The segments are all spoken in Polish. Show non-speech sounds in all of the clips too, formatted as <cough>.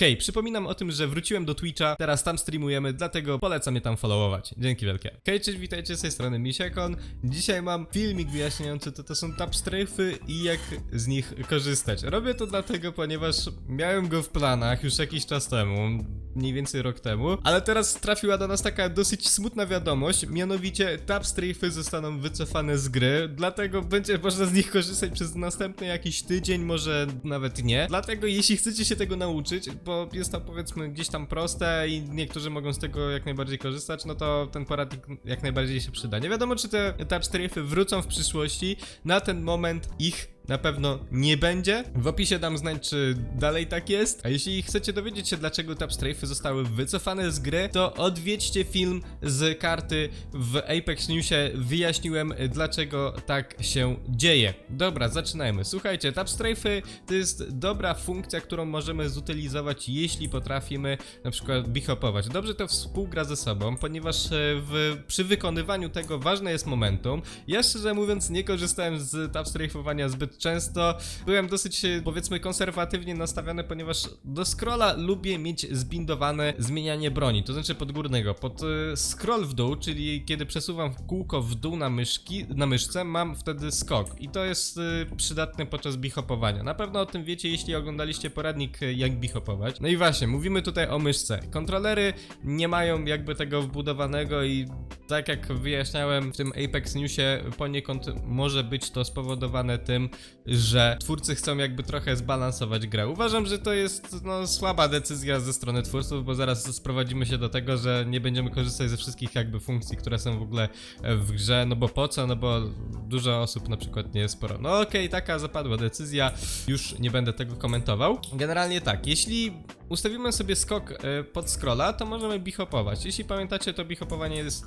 Hej, przypominam o tym, że wróciłem do Twitcha, teraz tam streamujemy, dlatego polecam mnie tam followować. Dzięki wielkie. Hej, cześć, witajcie z tej strony Misiekon. Dzisiaj mam filmik wyjaśniający, co to są tap strefy i jak z nich korzystać. Robię to dlatego, ponieważ miałem go w planach już jakiś czas temu, mniej więcej rok temu, ale teraz trafiła do nas taka dosyć smutna wiadomość, mianowicie tap strefy zostaną wycofane z gry, dlatego będzie można z nich korzystać przez następny jakiś tydzień, może nawet nie. Dlatego jeśli chcecie się tego nauczyć, bo jest to powiedzmy gdzieś tam proste i niektórzy mogą z tego jak najbardziej korzystać, no to ten poradnik jak najbardziej się przyda. Nie wiadomo czy te tap strefy wrócą w przyszłości, na ten moment ich na pewno nie będzie. W opisie dam znać, czy dalej tak jest. A jeśli chcecie dowiedzieć się, dlaczego tap strefy zostały wycofane z gry, to odwiedźcie film z karty w Apex Newsie. Wyjaśniłem, dlaczego tak się dzieje. Dobra, zaczynajmy. Słuchajcie, tap strefy to jest dobra funkcja, którą możemy zutylizować, jeśli potrafimy na przykład bihopować. Dobrze to współgra ze sobą, ponieważ e, w, przy wykonywaniu tego ważne jest momentum. Ja szczerze mówiąc nie korzystałem z tap strafe'owania zbyt często. Byłem dosyć, e, powiedzmy, konserwatywnie nastawiony, ponieważ do scrolla lubię mieć zbindowane zmienianie broni, to znaczy podgórnego. Pod e, scroll w dół, czyli kiedy przesuwam kółko w dół na myszki, na myszce, mam wtedy skok. I to jest e, przydatne podczas bihopowania. Na pewno o tym wiecie, jeśli oglądaliście poradnik, jak bihopować. No i właśnie, mówimy tutaj o myszce. Kontrolery nie mają jakby tego wbudowanego i tak jak wyjaśniałem w tym Apex Newsie, poniekąd może być to spowodowane tym, że twórcy chcą jakby trochę zbalansować grę. Uważam, że to jest no, słaba decyzja ze strony twórców, bo zaraz sprowadzimy się do tego, że nie będziemy korzystać ze wszystkich jakby funkcji, które są w ogóle e, w grze, no bo po co, no bo dużo osób na przykład nie jest sporo. No okej, taka zapadła decyzja, już nie będę tego komentował. Generalnie tak, jeśli ustawimy sobie skok e, pod scrolla, to możemy bihopować. Jeśli pamiętacie, to bihopowanie jest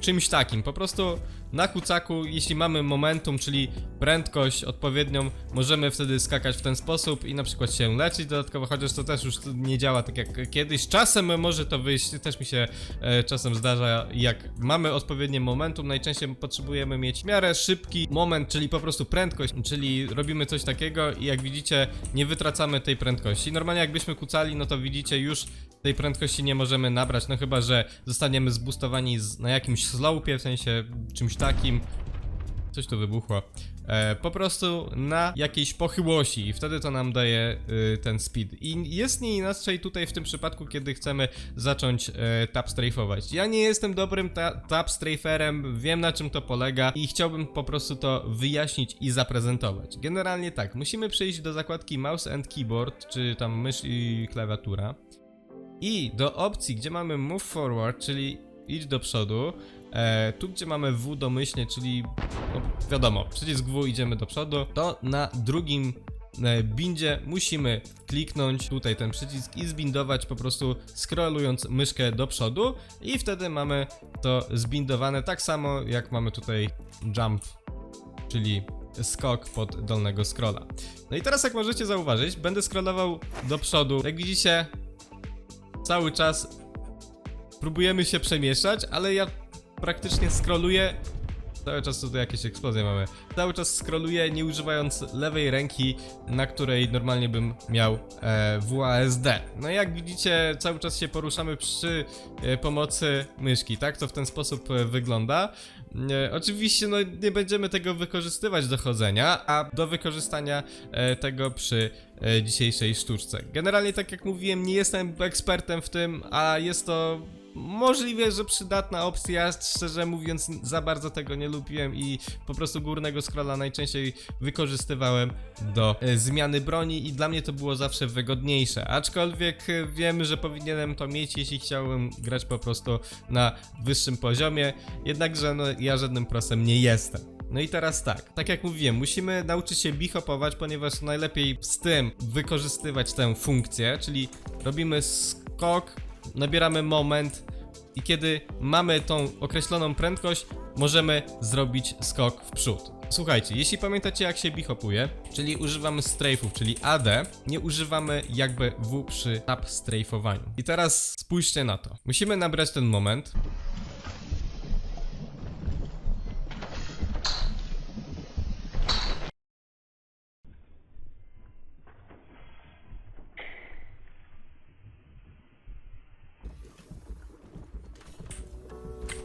czymś takim. Po prostu na kucaku, jeśli mamy momentum, czyli prędkość odpowiednią, możemy wtedy skakać w ten sposób i na przykład się leczyć dodatkowo, chociaż to też już nie działa tak jak kiedyś. Czasem może to wyjść, też mi się e, czasem zdarza, jak mamy odpowiednie momentum, najczęściej potrzebujemy mieć miarę szybki moment, czyli po prostu prędkość, czyli robimy coś takiego i jak widzicie, nie wytracamy tej prędkości. Normalnie jakbyśmy kucali, no to widzicie już tej prędkości nie możemy nabrać, no chyba, że zostaniemy zbustowani na jakimś slopie, w sensie czymś takim. Coś tu wybuchło. E, po prostu na jakiejś pochyłości i wtedy to nam daje y, ten speed. I jest nie inaczej tutaj w tym przypadku, kiedy chcemy zacząć e, tap strafe'ować. Ja nie jestem dobrym ta tap straferem, wiem na czym to polega i chciałbym po prostu to wyjaśnić i zaprezentować. Generalnie tak, musimy przejść do zakładki mouse and keyboard, czy tam mysz i klawiatura. I do opcji, gdzie mamy Move Forward, czyli idź do przodu, e, tu gdzie mamy W domyślnie, czyli no, wiadomo, przycisk W idziemy do przodu, to na drugim e, bindzie musimy kliknąć tutaj ten przycisk i zbindować po prostu scrollując myszkę do przodu i wtedy mamy to zbindowane tak samo jak mamy tutaj jump, czyli skok pod dolnego scrolla. No i teraz jak możecie zauważyć, będę scrollował do przodu. Jak widzicie, cały czas próbujemy się przemieszczać, ale ja praktycznie scrolluję. Cały czas tutaj jakieś eksplozje mamy. Cały czas scrolluję nie używając lewej ręki, na której normalnie bym miał e, WASD. No jak widzicie, cały czas się poruszamy przy e, pomocy myszki, tak? To w ten sposób e, wygląda. E, oczywiście no, nie będziemy tego wykorzystywać do chodzenia, a do wykorzystania e, tego przy e, dzisiejszej sztuczce. Generalnie, tak jak mówiłem, nie jestem ekspertem w tym, a jest to możliwe, że przydatna opcja. Szczerze mówiąc, za bardzo tego nie lubiłem i po prostu górnego scrolla najczęściej wykorzystywałem do e, zmiany broni i dla mnie to było zawsze wygodniejsze. Aczkolwiek e, wiem, że powinienem to mieć, jeśli chciałbym grać po prostu na wyższym poziomie. Jednakże no, ja żadnym prosem nie jestem. No i teraz tak, tak jak mówiłem, musimy nauczyć się bihopować, ponieważ najlepiej z tym wykorzystywać tę funkcję, czyli robimy skok, nabieramy moment i kiedy mamy tą określoną prędkość, możemy zrobić skok w przód. Słuchajcie, jeśli pamiętacie jak się bihopuje, czyli używamy strafe'ów, czyli AD, nie używamy jakby W przy tap strafe'owaniu. I teraz spójrzcie na to. Musimy nabrać ten moment,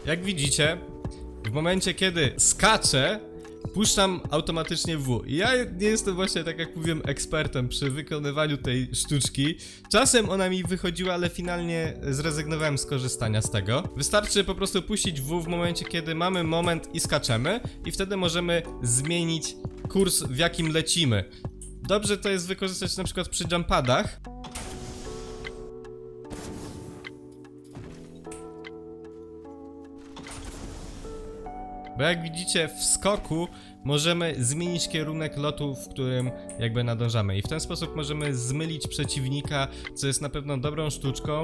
jak widzicie, w momencie kiedy skaczę, puszczam automatycznie W. Ja nie jestem właśnie, tak jak mówiłem, ekspertem przy wykonywaniu tej sztuczki. Czasem ona mi wychodziła, ale finalnie zrezygnowałem z korzystania z tego. Wystarczy po prostu puścić W w momencie, kiedy mamy moment i skaczemy i wtedy możemy zmienić kurs, w jakim lecimy. Dobrze to jest wykorzystać na przykład przy jumpadach, Bo jak widzicie w skoku możemy zmienić kierunek lotu, w którym jakby nadążamy i w ten sposób możemy zmylić przeciwnika, co jest na pewno dobrą sztuczką.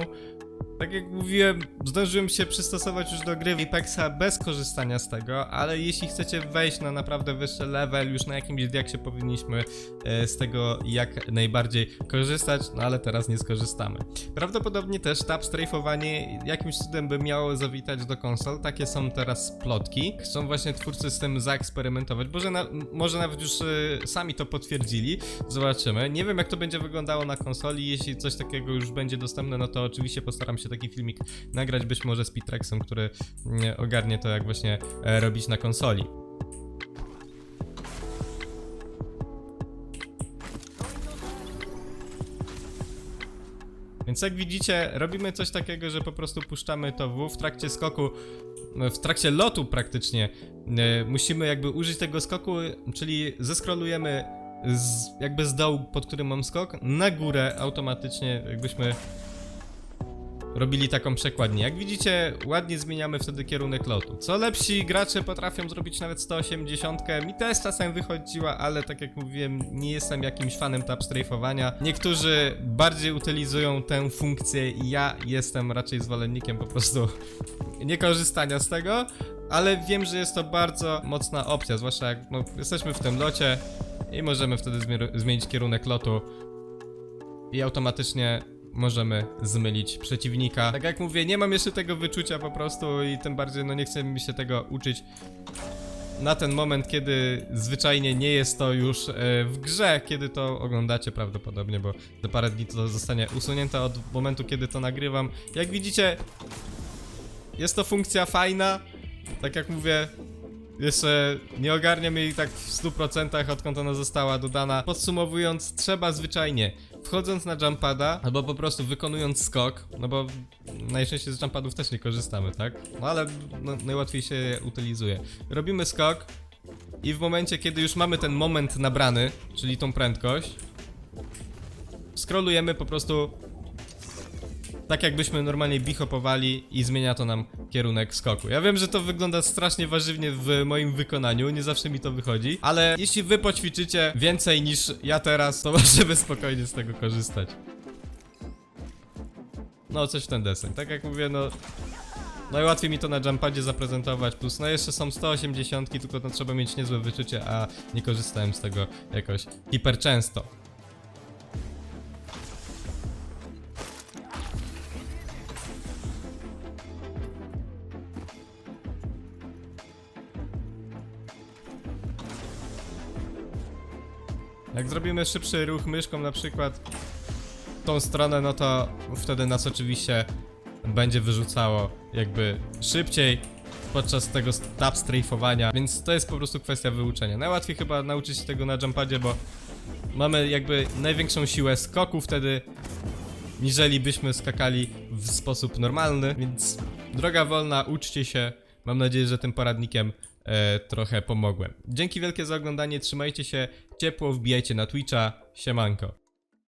Tak jak mówiłem, zdążyłem się przystosować już do gry Apexa bez korzystania z tego, ale jeśli chcecie wejść na naprawdę wyższy level, już na jakimś diaksie powinniśmy e, z tego jak najbardziej korzystać, no ale teraz nie skorzystamy. Prawdopodobnie też tab strajfowanie jakimś cudem by miało zawitać do konsol, takie są teraz plotki. Chcą właśnie twórcy z tym zaeksperymentować, może, na, może nawet już e, sami to potwierdzili, zobaczymy. Nie wiem jak to będzie wyglądało na konsoli, jeśli coś takiego już będzie dostępne, no to oczywiście postaram się taki filmik nagrać, być może z Pitrexem, który mm, ogarnie to jak właśnie e, robić na konsoli. Więc jak widzicie, robimy coś takiego, że po prostu puszczamy to W w trakcie skoku, no, w trakcie lotu praktycznie. e, Musimy jakby użyć tego skoku, czyli zeskrolujemy z, jakby z dołu, pod którym mam skok, na górę automatycznie, jakbyśmy robili taką przekładnię. Jak widzicie, ładnie zmieniamy wtedy kierunek lotu. Co lepsi gracze potrafią zrobić nawet 180. Mi też czasem wychodziła, ale tak jak mówiłem, nie jestem jakimś fanem tab strajfowania. Niektórzy bardziej utylizują tę funkcję i ja jestem raczej zwolennikiem po prostu <laughs> nie korzystania z tego, ale wiem, że jest to bardzo mocna opcja, zwłaszcza jak no, jesteśmy w tym locie i możemy wtedy zmienić kierunek lotu i automatycznie możemy zmylić przeciwnika. Tak jak mówię, nie mam jeszcze tego wyczucia po prostu i tym bardziej no nie chcę mi się tego uczyć na ten moment, kiedy zwyczajnie nie jest to już e, w grze, kiedy to oglądacie prawdopodobnie, bo za parę dni to zostanie usunięte od momentu, kiedy to nagrywam. Jak widzicie, jest to funkcja fajna, tak jak mówię, jeszcze nie ogarniam jej tak w 100% odkąd ona została dodana. Podsumowując, trzeba zwyczajnie wchodząc na jumpada, albo po prostu wykonując skok, no bo najczęściej z jumpadów też nie korzystamy, tak? No ale no, najłatwiej się je utylizuje. Robimy skok i w momencie, kiedy już mamy ten moment nabrany, czyli tą prędkość, scrollujemy po prostu tak jakbyśmy normalnie bichopowali i zmienia to nam kierunek skoku. Ja wiem, że to wygląda strasznie warzywnie w moim wykonaniu, nie zawsze mi to wychodzi, ale jeśli wy poćwiczycie więcej niż ja teraz, to <laughs> możemy spokojnie z tego korzystać. No, coś w ten deseń. Tak jak mówię, no... Najłatwiej mi to na jumpadzie zaprezentować, plus no jeszcze są 180, tylko no trzeba mieć niezłe wyczucie, a nie korzystałem z tego jakoś hiper często. Jak zrobimy szybszy ruch myszką na przykład w tą stronę, no to wtedy nas oczywiście będzie wyrzucało jakby szybciej podczas tego tab strajfowania, więc to jest po prostu kwestia wyuczenia. Najłatwiej chyba nauczyć się tego na jumpadzie, bo mamy jakby największą siłę skoku wtedy, niżeli byśmy skakali w sposób normalny, więc droga wolna, uczcie się. Mam nadzieję, że tym poradnikiem e, trochę pomogłem. Dzięki wielkie za oglądanie, trzymajcie się ciepło, wbijajcie na Twitcha, siemanko.